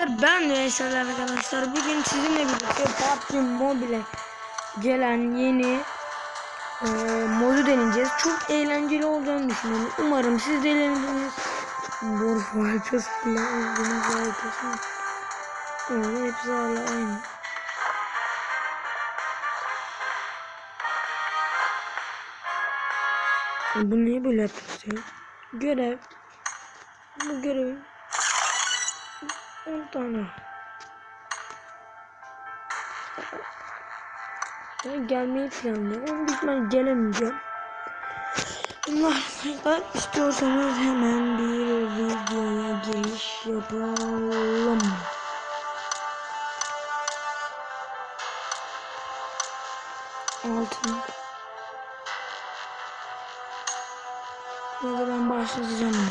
arkadaşlar ben Veysel arkadaşlar bugün sizinle birlikte PUBG Mobile gelen yeni e, modu deneyeceğiz. Çok eğlenceli olacağını düşünüyorum. Umarım siz de eğlenirsiniz. Morph Vipers ile Özgünüz Vipers mı? Evet, hepsi hala aynı. Bu niye böyle yapıyoruz ya? Görev. Bu görevin 10 tane. Ben gelmeyi planlıyorum ama ihtimalle gelemeyeceğim. Allah istiyorsanız hemen bir videoya giriş yapalım. Altın. Burada ben başlayacağım.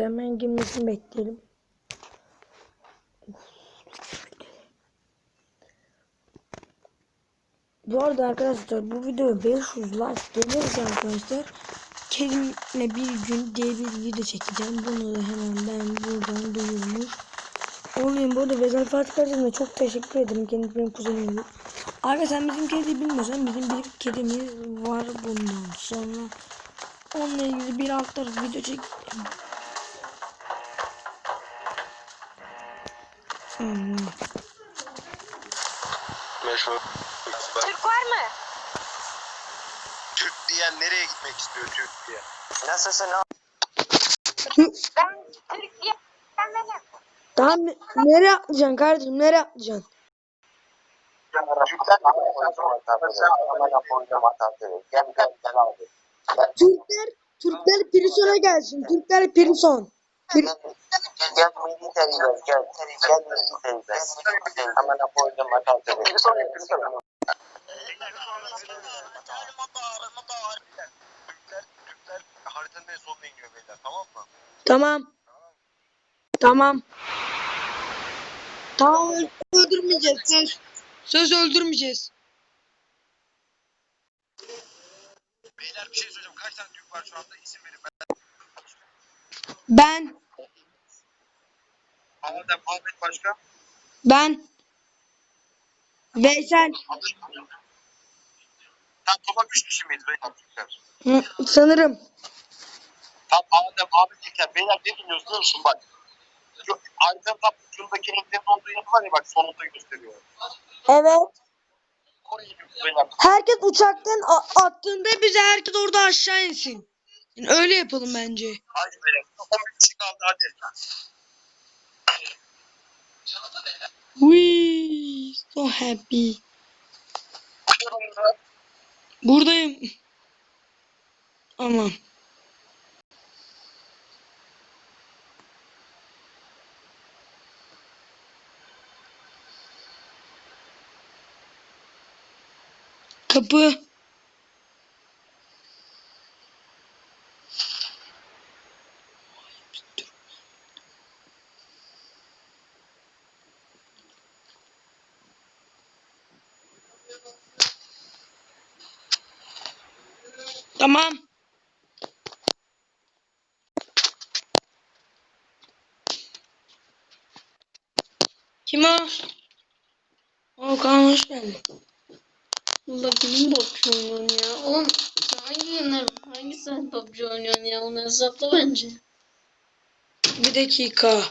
Yani. Hemen girmesini bekleyelim. Bu arada arkadaşlar bu video 500 like gelirse arkadaşlar Kerim'le bir gün diye bir video çekeceğim. Bunu da hemen ben buradan duyurmuş olayım. Bu arada Vezel Fatih kardeşime çok teşekkür ederim. Kendisi benim. Arkadaşlar bizim kediyi bilmiyorsan bizim bir kedimiz var bundan sonra. Onunla ilgili bir taraf video çek. Hmm. Meşhur. Türk var mı? Türk diyen nereye gitmek istiyor Türk diye? Nasılsın Ben Türkiye gelmedim. Tamam nereye atlayacaksın kardeşim nereye atlayacaksın? Türkler. Türkler Prison'a gelsin. Türkler Prison. Gel gel military gel gel. Gel military gel. Hemen koydum atatürk. Bir sonraki bir Türkler haritanın en sonuna iniyor beyler tamam mı? Tamam. Tamam. Tamam öldürmeyeceğiz söz. Söz öldürmeyeceğiz. Beyler bir şey söyleyeceğim. Kaç tane Türk var şu anda? İsim verin. Ben Ben Adem, Ahmet başka? ben Veysel Tam toplam 3 kişi miyiz beyler? Hı, sanırım. Tam Adem, Ahmet Teker. Beyler ne dinliyorsun biliyor musun bak. Haritanın tam ucundaki renklerin olduğu yer var ya bak sonunda gösteriyor. Evet. Herkes uçaktan attığında bize herkes orada aşağı insin. Yani öyle yapalım bence. Hadi beyler. 11 kişi kaldı hadi. We so happy. Buradayım. Aman. Kapı. Tamam. Kim o? O Kaan hoş geldin. Valla kimin PUBG oynuyorsun ya? Oğlum sen hangi günler, hangi saat PUBG oynuyorsun ya? Onu hesapla bence. Bir dakika.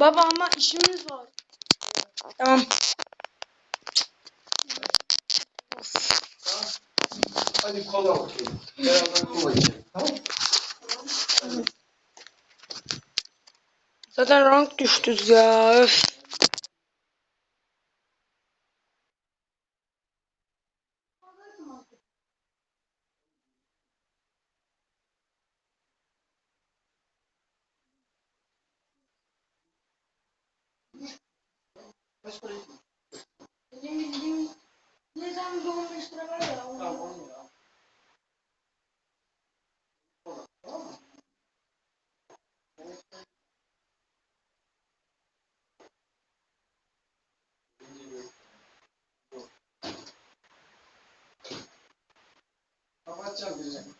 Baba ama işimiz var. Tamam. Hadi kola bakayım. Beraber kola içelim. Tamam. Zaten rank düştük ya. Öf. じゃあ、ごめ。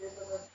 Gracias.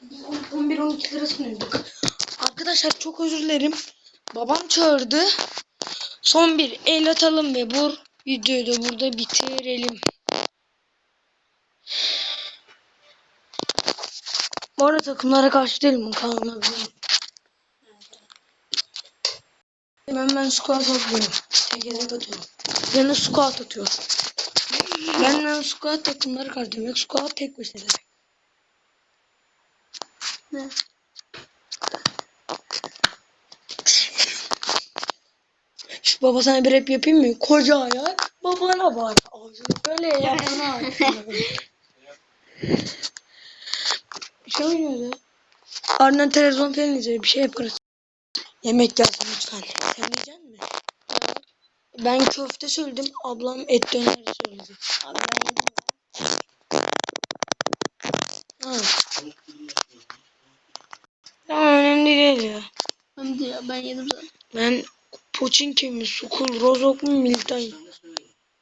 11-12 lirasını ödedik. Arkadaşlar çok özür dilerim. Babam çağırdı. Son bir el atalım ve bu videoyu da burada bitirelim. Bu arada takımlara karşı değilim? Kanalına Ben ben squat atıyorum. Tekeze atıyorum. Yine squat atıyorum. Benden squat takımları karşı demek. Squat tek başına demek. Ne? Şu baba sana bir rap yapayım mı? Koca ayak babana bak. Ağzını böyle yapana bir şey oynuyoruz ya. Ardından televizyon falan izleriz. Bir şey yaparız. Yemek gelsin lütfen. Sen yiyecek misin? Ben köfte söyledim. Ablam et döner söyledi. Abi ben yedim. Ha. Tamam önemli değil ya. Ben de ya ben yedim zaten. Ben Poçinki mi, Sukul, Rozok mu, Miltay?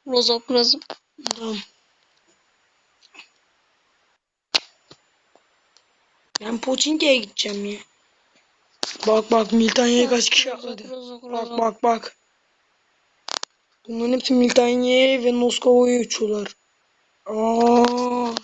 Rozok rozok. Tamam. Ben Poçinki'ye gideceğim ya. Bak bak Miltanya'ya kaç kişi atladı. Bak bak bak. Bunların hepsi Miltanya'ya ve Noskova'ya uçuyorlar. Aa,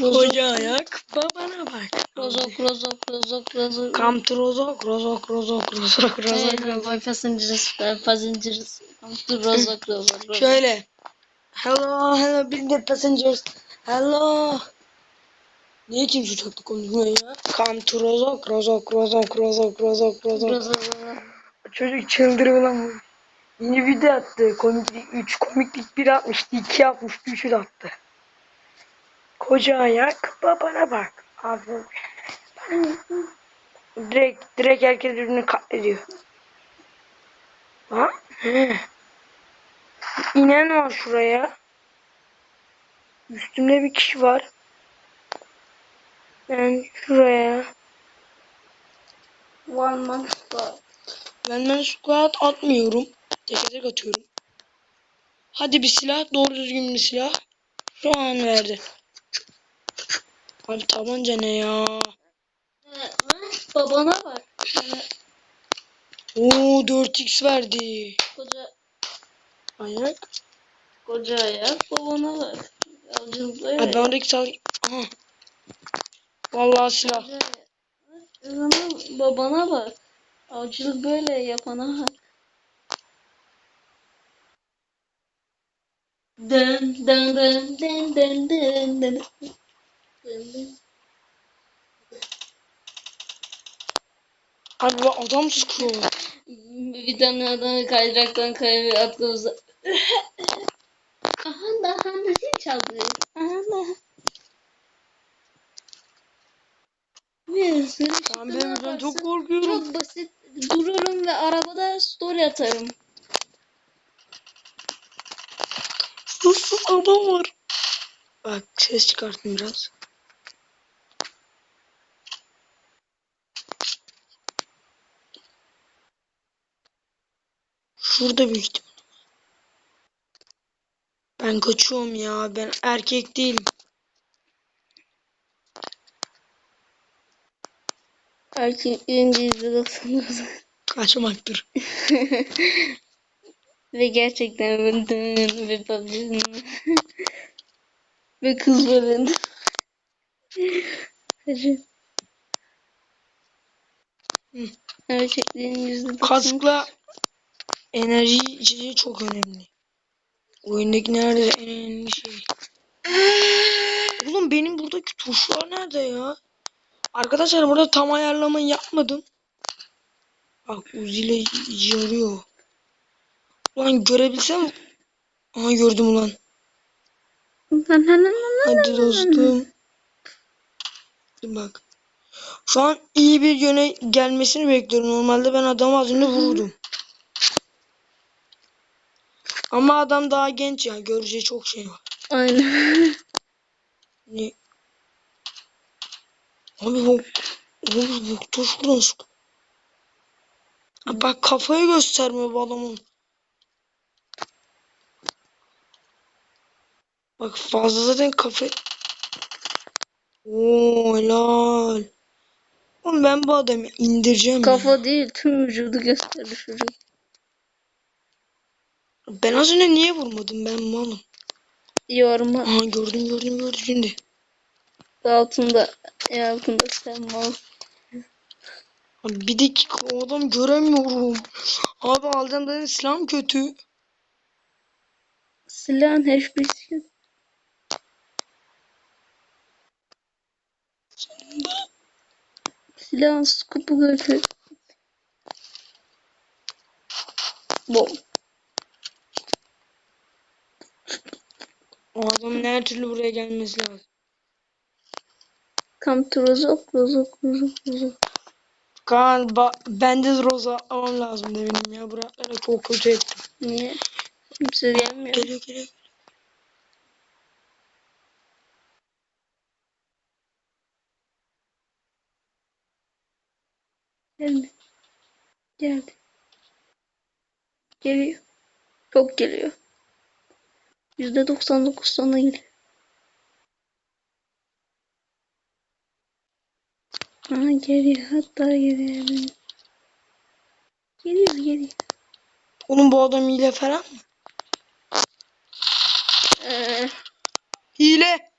Rozok. koca ayak babana bak. Rozok rozok rozok rozok. Come to Rozok, Rozok, Rozok, Rozok, Rozok. Hey, boy passengers, uh, passengers. Come to rozok rozok rozok. Şöyle. Hello, hello, bir de passengers. Hello. Niye kimse uçakta konuşmuyor ya? Come to Rozok, Rozok, Rozok, Rozok, Rozok, Rozok. Çocuk çıldırıyor lan bu. Yeni video attı. Komiklik 3, komiklik 1 atmıştı, 2 atmıştı, 3'ü de attı. Koca ayak, babana bak. Abi. Direkt, direkt herkes birbirini katlediyor. Ha? İnen var şuraya. Üstümde bir kişi var. Ben şuraya. One man squad. Ben ben squat atmıyorum. Tek atıyorum. Hadi bir silah. Doğru düzgün bir silah. Şu an verdi. Abi tabanca ne ya? Babana bak. Oo 4x verdi. Koca Ayak. koca ayak babana bak. Avcılıkla Abi ben oradaki sal... Aha. Vallahi silah. Zaman babana bak. Avcılık böyle yapana bak. Dın dın dın dın dın dın dın. Abi adam sıkıyor. Bir tane adam kaydıraktan kayıp atlıyorsa. Aha da aha da zil çaldı. Aha da. Sürü Ben, şey ben, ben çok korkuyorum. Çok basit. Dururum ve arabada story atarım. Sus sus adam var. Bak ses çıkarttım biraz. Şurada büyük ihtimal. Ben kaçıyorum ya. Ben erkek değilim. Erkeklerin %99. Kaçmaktır. ve gerçekten benden ve PUBG'nin ve kızların. Hacı. Erkeklerin %99. Kaskla enerji içeceği çok önemli. Oyundaki nerede en önemli şey. Oğlum benim buradaki tuşlar nerede ya? Arkadaşlar burada tam ayarlamayı yapmadım. Bak Uzi ile yarıyor. Ulan görebilsem. Aha gördüm ulan. Hadi dostum. Bak. Şu an iyi bir yöne gelmesini bekliyorum. Normalde ben adamı az önce vurdum. Ama adam daha genç ya. Göreceği çok şey var. Aynen. Ne? Abi bu Abi bu nasıl? Ha, Bak kafayı göstermiyor bu adamın. Bak fazla zaten kafa Oo helal. Oğlum ben bu adamı indireceğim ya. Kafa değil tüm vücudu gösterdi çocuk. Ben az önce niye vurmadım ben malım. Yorma Aha gördüm gördüm gördüm şimdi. altında en altında sen mal. Abi bir dakika o adam göremiyorum. Abi alacağım dedim silahım kötü. Silahın hiçbirisi yok. Silahın skupu kötü. Bom. O adamın her türlü buraya gelmesi lazım. Come to Rozok, Rozok, Rozok, Rozok. Galiba bende de roza almam lazım da benim ya. Buraklara çok kötü ettim. Niye? Kimse gelmiyor. Geliyor geliyor. Geldi. Geldi. Geliyor. Çok geliyor. Yüzde doksan dokuz sonra geliyor. Aha geliyor. Hatta geliyor. Geliyor geliyor. Oğlum bu adam hile falan mı? Ee, Hile.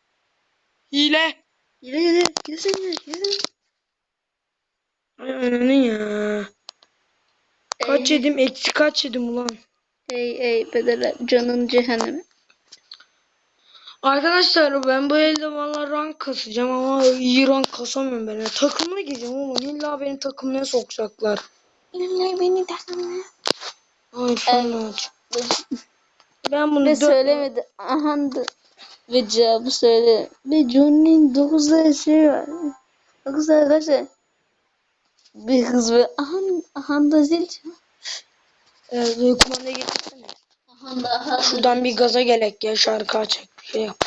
Hile. geliyor geliyor. Geliyor geliyor. Ay ananı ya. Kaç Ey. yedim? Eksi kaç yedim ulan? Ey ey bedele canın cehennemi. Arkadaşlar ben bu elde valla rank kasacağım ama iyi rank kasamıyorum ben. Takımına gireceğim ama illa beni takımına sokacaklar. İlle beni takımına. Ay aç. Ben bunu Ve söylemedi. Aha. Ve cevabı söyle. Ve Johnny'nin 9 tane şey var. 9 tane arkadaşlar. Bir kız ve aha, aha da zil. Evet, kumandayı getirsene. Aha da aha da. Şuradan bir gaza gelek ya şarkı bir şey yap.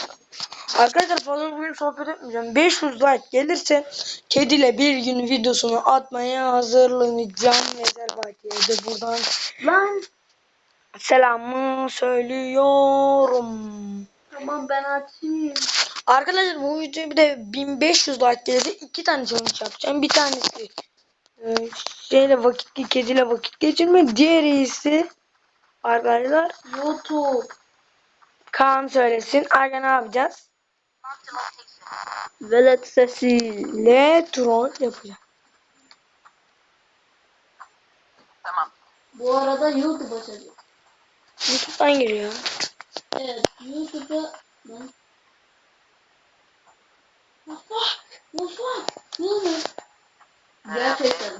Arkadaşlar fazla bugün sohbet etmeyeceğim. 500 like gelirse kediyle bir gün videosunu atmaya hazırlanacağım. Nezerbaki'ye de buradan Lan. selamı söylüyorum. Tamam ben açayım. Arkadaşlar bu videoya bir de 1500 like gelirse iki tane challenge yapacağım. Bir tanesi e, şeyle vakit kediyle vakit geçirme. Diğeri ise arkadaşlar YouTube. Kaan söylesin. Arka ne yapacağız? Velet sesi. Le troll yapacağım. Bu arada YouTube açacağım. YouTube'dan giriyor. Evet YouTube'a ben Mutfak! Mutfak! Ne oluyor? Gerçekten?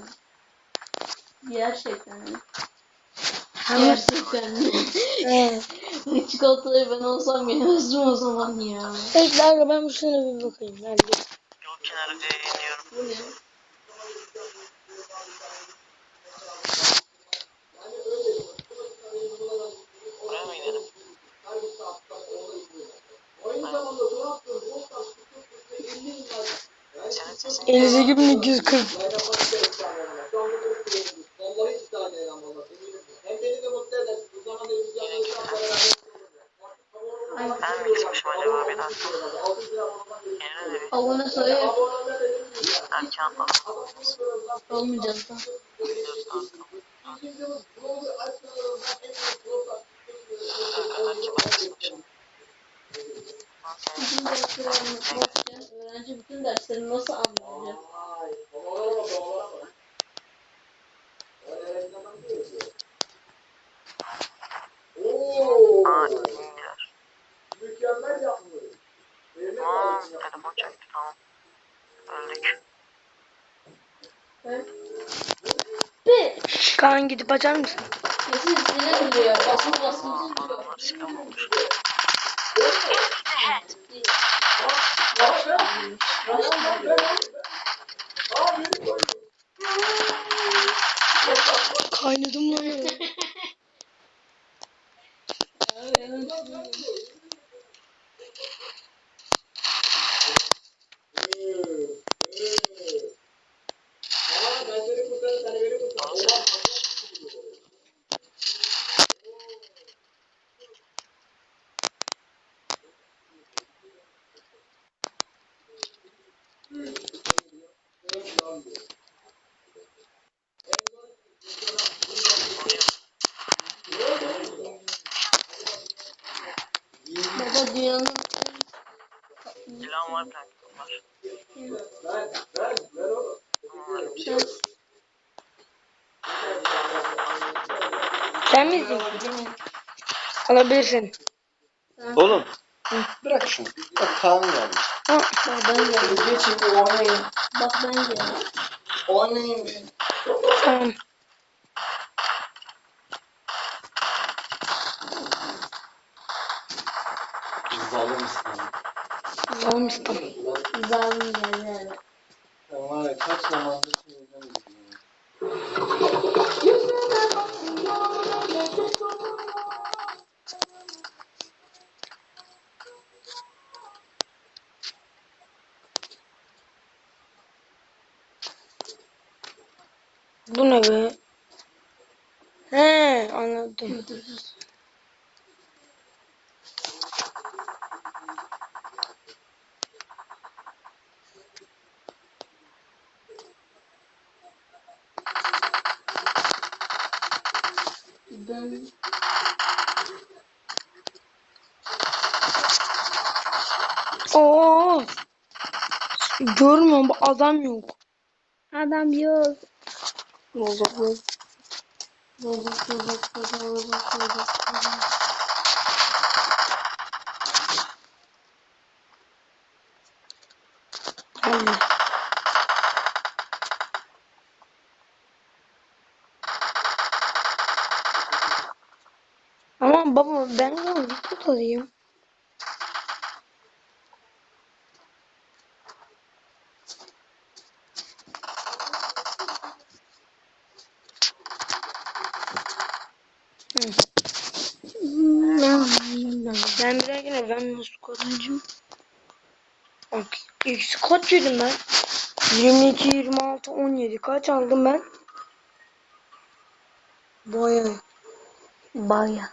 Gerçekten? Gerçekten mi? Evet. Bu çikolatayı ben olsam yemezdim o zaman ya. Bekle aga ben bu şuna bir bakayım. Hadi. Yol kenarında iniyorum. Bu ne? Buraya mı inelim? Senin sesin 58.240. Kaan gidip açar mısın? kesin sinir biliyor. Basın biliyor. Adamlar silah olmuş. Kaynadım lan. ya. Ama ben seni kurtarırım, seni beni kurtarırım. da dünyanın Silahım var kanka. Var. Ver, ver, ver oğlum. sen Sen misin? Alabilirsin. Oğlum. Bırak şunu. Bak Kaan gelmiş. Ha, bak ben geldim. Geçin bir oynayın. Bak ben geldim. Oynayın bir. tamam. Zalimsin. Almıştım. Zalim geldi yani. Ben var ya kaç zamandır anladım. Ben Oo. Görmüyorum adam yok. adam yok. Bozuk yok. Bozuk bozuk bozuk bozuk bozuk. Geldi. Ama baba ben de bir alayım. Ben bir dahakine ben nasıl kullanacağım? Bak X kaç yedim ben? 22, 26, 17 kaç aldım ben? Bayağı. Baya.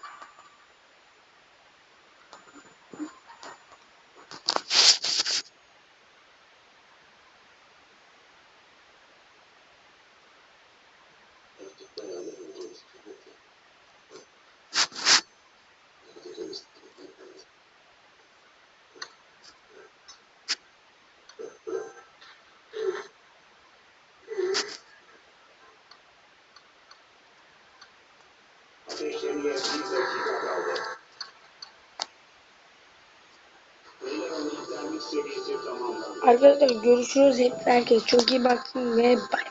Arkadaşlar görüşürüz. Herkes çok iyi baksın ve bay.